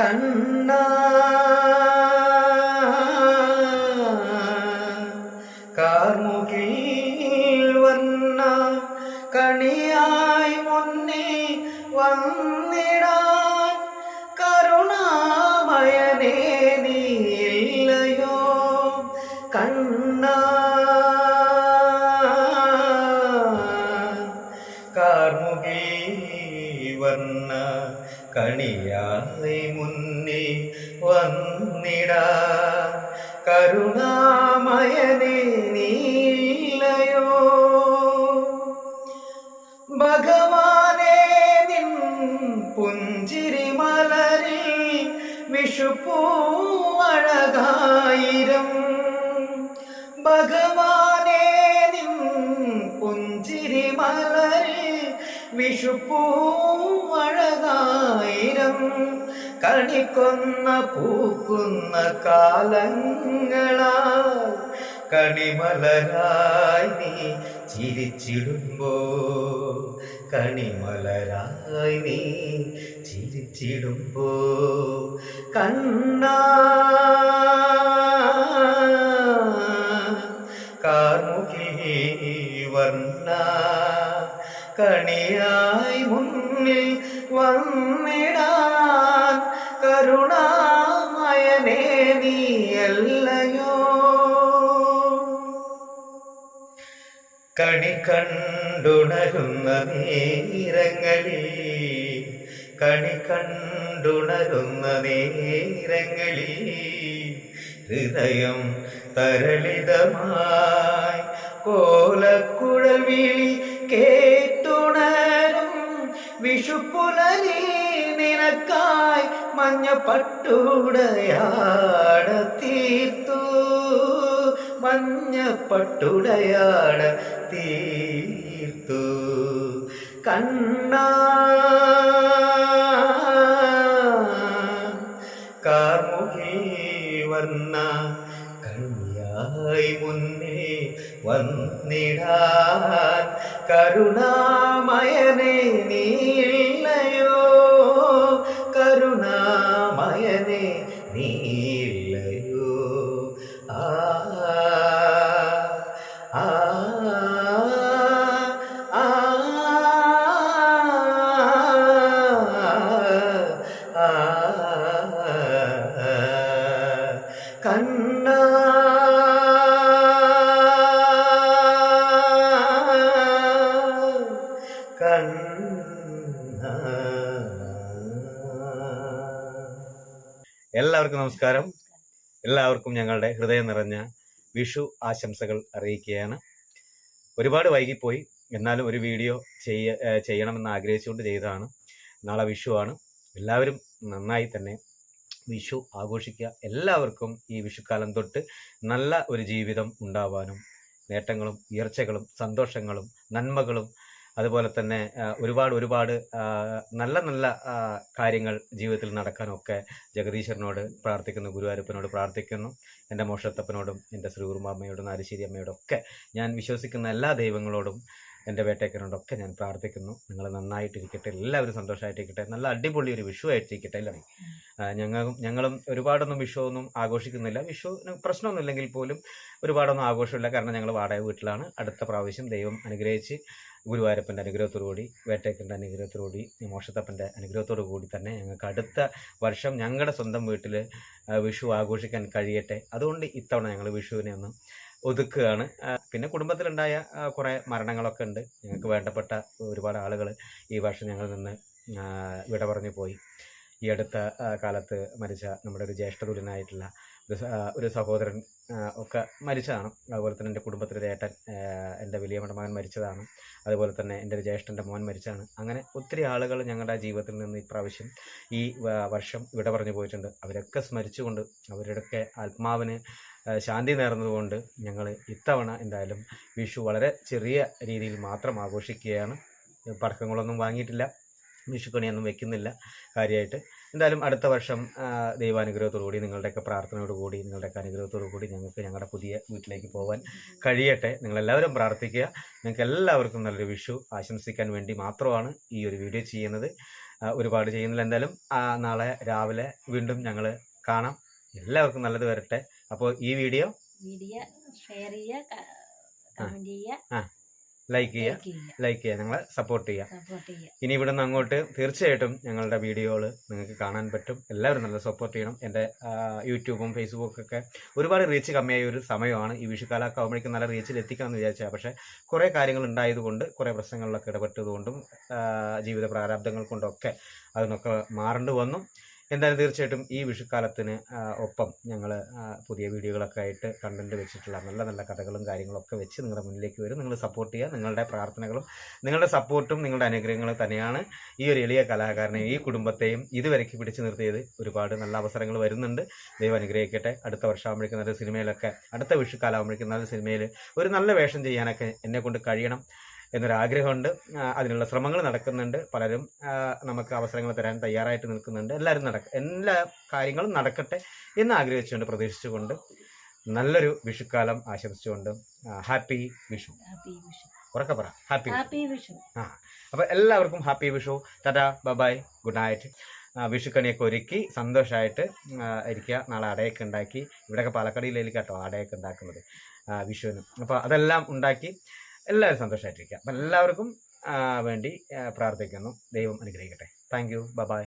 കണ്ണ കാർമുകിൽ വന്ന കണിയായി മുന്നിൽ വന്നിടാൻ കരുണാമയനേ നീല്ലയോ കണ്ണ കാർമുകിൽ വന്ന കണിയായി മുന്നിൽ വന്നിടാ. കരുണാമയനേ നീല്ലയോ? ഭഗവാനേ നിൻ പുഞ്ചിരി മലരിൽ വിഷുപ്പൂവഴകായിരം വിഷുപ്പൂവഴകായിരം കണിക്കൊന്ന പൂക്കുന്ന കാലങ്ങളാ കണിമലരായി നീ ചിരിച്ചിടുമ്പോ കണിമലരായി നീ ചിരിച്ചിടുമ്പോ കണ്ണ കണിയായി മുന്നിൽ വന്നിടാൻ കരുണാമയനേ നീയല്ലയോ കണി കണ്ടുണരുന്ന നേരങ്ങളിൽ കണി കണ്ടുണരുന്ന നേരങ്ങളിൽ ഹൃദയം തരളിതമായി കോലക്കുഴൽ വിളി കേട്ടുണരും നിനക്കായി മഞ്ഞപ്പട്ടുടയാട തീർത്തു. മഞ്ഞപ്പട്ടുടയാട തീർത്തു. കണ്ണ കാർമുകിൽ വർണ കണ്യായി മുന്നേ വന്നിടാൻ കരുണാമയനെ നീല്ലയോ എല്ലാവർക്കും നമസ്കാരം. എല്ലാവർക്കും ഞങ്ങളുടെ ഹൃദയം നിറഞ്ഞ വിഷു ആശംസകൾ അറിയിക്കുകയാണ്. ഒരുപാട് വൈകിപ്പോയി. എന്നാലും ഒരു വീഡിയോ ചെയ്യ ചെയ്യണമെന്ന് ആഗ്രഹിച്ചുകൊണ്ട് ചെയ്തതാണ്. നാളെ ആണ്. എല്ലാവരും നന്നായി തന്നെ വിഷു ആഘോഷിക്കുക. എല്ലാവർക്കും ഈ വിഷുക്കാലം തൊട്ട് നല്ല ഒരു ജീവിതം ഉണ്ടാവാനും നേട്ടങ്ങളും ഉയർച്ചകളും സന്തോഷങ്ങളും നന്മകളും അതുപോലെ തന്നെ ഒരുപാട് ഒരുപാട് നല്ല നല്ല കാര്യങ്ങൾ ജീവിതത്തിൽ നടക്കാനൊക്കെ ജഗദീശ്വരനോട് പ്രാർത്ഥിക്കുന്നു ഗുരുവായൂരപ്പനോട് പ്രാർത്ഥിക്കുന്നു. എന്റെ മോഷത്തപ്പനോടും എന്റെ ശ്രീകുറുമാമ്മയോടും നാരിശ്ശേരി അമ്മയോടും ഒക്കെ ഞാൻ വിശ്വസിക്കുന്ന എല്ലാ ദൈവങ്ങളോടും എന്റെ വേട്ടയ്ക്കനോടൊക്കെ ഞാൻ പ്രാർത്ഥിക്കുന്നു. നിങ്ങൾ നന്നായിട്ടിരിക്കട്ടെ എല്ലാവരും സന്തോഷമായിട്ടിരിക്കട്ടെ നല്ല അടിപൊളി ഒരു വിഷു ആയിട്ടിരിക്കട്ടെ അല്ലേ? ഞങ്ങളും ഞങ്ങളും ഒരുപാടൊന്നും വിഷു ഒന്നും ആഘോഷിക്കുന്നില്ല. വിഷു പ്രശ്നമൊന്നുമില്ലെങ്കിൽ പോലും ഒരുപാടൊന്നും ആഘോഷമില്ല. കാരണം ഞങ്ങൾ വാടക വീട്ടിലാണ്. അടുത്ത പ്രാവശ്യം ദൈവം അനുഗ്രഹിച്ച് ഗുരുവായൂരപ്പന്റെ അനുഗ്രഹത്തോടുകൂടി വേട്ടയ്ക്കന്റെ അനുഗ്രഹത്തോടുകൂടി മോഷത്തപ്പന്റെ അനുഗ്രഹത്തോടു കൂടി തന്നെ ഞങ്ങൾക്ക് അടുത്ത വർഷം ഞങ്ങളുടെ സ്വന്തം വീട്ടിൽ വിഷു ആഘോഷിക്കാൻ കഴിയട്ടെ. അതുകൊണ്ട് ഇത്തവണ ഞങ്ങൾ വിഷുവിനെ ഒന്ന് ഒതുക്കുകയാണ്. പിന്നെ കുടുംബത്തിലുണ്ടായ കുറേ മരണങ്ങളൊക്കെ ഉണ്ട്. ഞങ്ങൾക്ക് വേണ്ടപ്പെട്ട ഒരുപാട് ആളുകൾ ഈ വർഷം ഞങ്ങളിൽ നിന്ന് വിട പറഞ്ഞു പോയി. ഈ അടുത്ത കാലത്ത് മരിച്ച നമ്മുടെ ഒരു സ- ആ, ഒരു സഹോദരൻ ഒക്കെ മരിച്ചതാണ്. അതുപോലെ തന്നെ എന്റെ കുടുംബത്തിലൊരു ഏട്ടൻ എന്റെ വലിയ മകൻ മരിച്ചതാണ്. അതുപോലെ തന്നെ എന്റെ ഒരു ജ്യേഷ്ഠന്റെ മോൻ മരിച്ചതാണ്. അങ്ങനെ ഒത്തിരി ആളുകൾ ഞങ്ങളുടെ ജീവിതത്തിൽ നിന്ന് ഇപ്രാവശ്യം ഈ വർഷം വിട പറഞ്ഞു പോയിട്ടുണ്ട്. അവരൊക്കെ സ്മരിച്ചുകൊണ്ട് അവരുടെയൊക്കെ ആത്മാവിന് ശാന്തി നേർന്നതുകൊണ്ട് ഞങ്ങൾ ഇത്തവണ എന്തായാലും വിഷു വളരെ ചെറിയ രീതിയിൽ മാത്രം ആഘോഷിക്കുകയാണ്. പടക്കങ്ങളൊന്നും വാങ്ങിയിട്ടില്ല. വിഷുക്കണിയൊന്നും വെക്കുന്നില്ല. കാര്യമായിട്ട് എന്തായാലും അടുത്ത വർഷം ആ, ദൈവാനുഗ്രഹത്തോടു കൂടി നിങ്ങളുടെയൊക്കെ പ്രാർത്ഥനയോട് കൂടി നിങ്ങളുടെയൊക്കെ അനുഗ്രഹത്തോടു കൂടി ഞങ്ങൾക്ക് ഞങ്ങളുടെ പുതിയ വീട്ടിലേക്ക് പോകാൻ കഴിയട്ടെ. നിങ്ങളെല്ലാവരും പ്രാർത്ഥിക്കുക. നിങ്ങൾക്ക് എല്ലാവർക്കും നല്ലൊരു വിഷു ആശംസിക്കാൻ വേണ്ടി മാത്രമാണ് ഈ ഒരു വീഡിയോ ചെയ്യുന്നത്. ഒരുപാട് ചെയ്യുന്നില്ല. എന്തായാലും നാളെ രാവിലെ വീണ്ടും ഞങ്ങൾ കാണാം. എല്ലാവർക്കും നല്ലത് വരട്ടെ. അപ്പോൾ ഈ വീഡിയോ വീഡിയോ ഷെയർ ചെയ്യുക കമന്റ് ചെയ്യുക. ലൈക്ക് ചെയ്യുക. ലൈക്ക് ചെയ്യുക. ഞങ്ങളെ സപ്പോർട്ട് ചെയ്യുക. ഇനി ഇവിടെ നിന്ന് അങ്ങോട്ട് തീർച്ചയായിട്ടും ഞങ്ങളുടെ വീഡിയോകൾ നിങ്ങൾക്ക് കാണാൻ പറ്റും. എല്ലാവരും നല്ല സപ്പോർട്ട് ചെയ്യണം. എന്റെ യൂട്യൂബും ഫേസ്ബുക്കും ഒക്കെ ഒരുപാട് റീച്ച് കമ്മിയായ ഒരു സമയമാണ്. ഈ വിഷുക്കാലമൊക്കെ ആകുമ്പോഴേക്കും നല്ല റീച്ചിൽ എത്തിക്കാമെന്ന് വിചാരിച്ചാൽ പക്ഷേ കുറേ കാര്യങ്ങൾ ഉണ്ടായതുകൊണ്ട് കുറേ പ്രശ്നങ്ങളിലൊക്കെ ഇടപെട്ടതുകൊണ്ടും ജീവിത പ്രാരാബ്ദങ്ങൾ കൊണ്ടൊക്കെ അതിനൊക്കെ മാറേണ്ടി വന്നു. എന്തായാലും തീർച്ചയായിട്ടും ഈ വിഷുക്കാലത്തിന് ഒപ്പം ഞങ്ങൾ പുതിയ വീഡിയോകളൊക്കെ ആയിട്ട് കണ്ടന്റ് വെച്ചിട്ടുള്ള നല്ല നല്ല കഥകളും കാര്യങ്ങളൊക്കെ വെച്ച് നിങ്ങളുടെ മുന്നിലേക്ക് വരും. നിങ്ങൾ സപ്പോർട്ട് ചെയ്യുക. നിങ്ങളുടെ പ്രാർത്ഥനകളും നിങ്ങളുടെ സപ്പോർട്ടും നിങ്ങളുടെ അനുഗ്രഹങ്ങളും തന്നെയാണ് ഈ ഒരു എളിയ കലാകാരനെയും ഈ കുടുംബത്തെയും ഇതുവരയ്ക്ക് പിടിച്ചു നിർത്തിയത്. ഒരുപാട് നല്ല അവസരങ്ങൾ വരുന്നുണ്ട്. ദൈവം അനുഗ്രഹിക്കട്ടെ. അടുത്ത വർഷമാകുമ്പോഴേക്കും നല്ല സിനിമയിലൊക്കെ അടുത്ത വിഷുക്കാലാകുമ്പോഴേക്കും നല്ല സിനിമയിൽ ഒരു നല്ല വേഷം ചെയ്യാനൊക്കെ എന്നെ കൊണ്ട് കഴിയണം. എന്നൊരാഗ്രഹമുണ്ട്. ആ, അതിനുള്ള ശ്രമങ്ങൾ നടക്കുന്നുണ്ട്. പലരും നമുക്ക് അവസരങ്ങൾ തരാൻ തയ്യാറായിട്ട് നിൽക്കുന്നുണ്ട്. എല്ലാവരും നടക്ക എല്ലാ കാര്യങ്ങളും നടക്കട്ടെ എന്ന് ആഗ്രഹിച്ചുകൊണ്ട് പ്രതീക്ഷിച്ചുകൊണ്ട് നല്ലൊരു വിഷുക്കാലം ആശംസിച്ചുകൊണ്ട് ഹാപ്പി വിഷു. ഉറക്കെ പറ. ഹാപ്പി വിഷു. ഹാപ്പി വിഷു. അപ്പോൾ എല്ലാവർക്കും happy Vishu. Tata bye bye good night. വിഷുക്കണിയൊക്കെ ഒരുക്കി സന്തോഷമായിട്ട് ഇരിക്കുക. നാളെ അടയൊക്കെ ഉണ്ടാക്കി. ഇവിടെയൊക്കെ പാലക്കാടിയിലേക്ക് കേട്ടോ അടയൊക്കെ ഉണ്ടാക്കുന്നത് ആ, വിഷുവിന്. അപ്പോൾ അതെല്ലാം ഉണ്ടാക്കി എല്ലാവരും സന്തോഷമായിട്ടിരിക്കുക അപ്പം എല്ലാവർക്കും വേണ്ടി പ്രാർത്ഥിക്കുന്നു. ദൈവം അനുഗ്രഹിക്കട്ടെ. Thank you by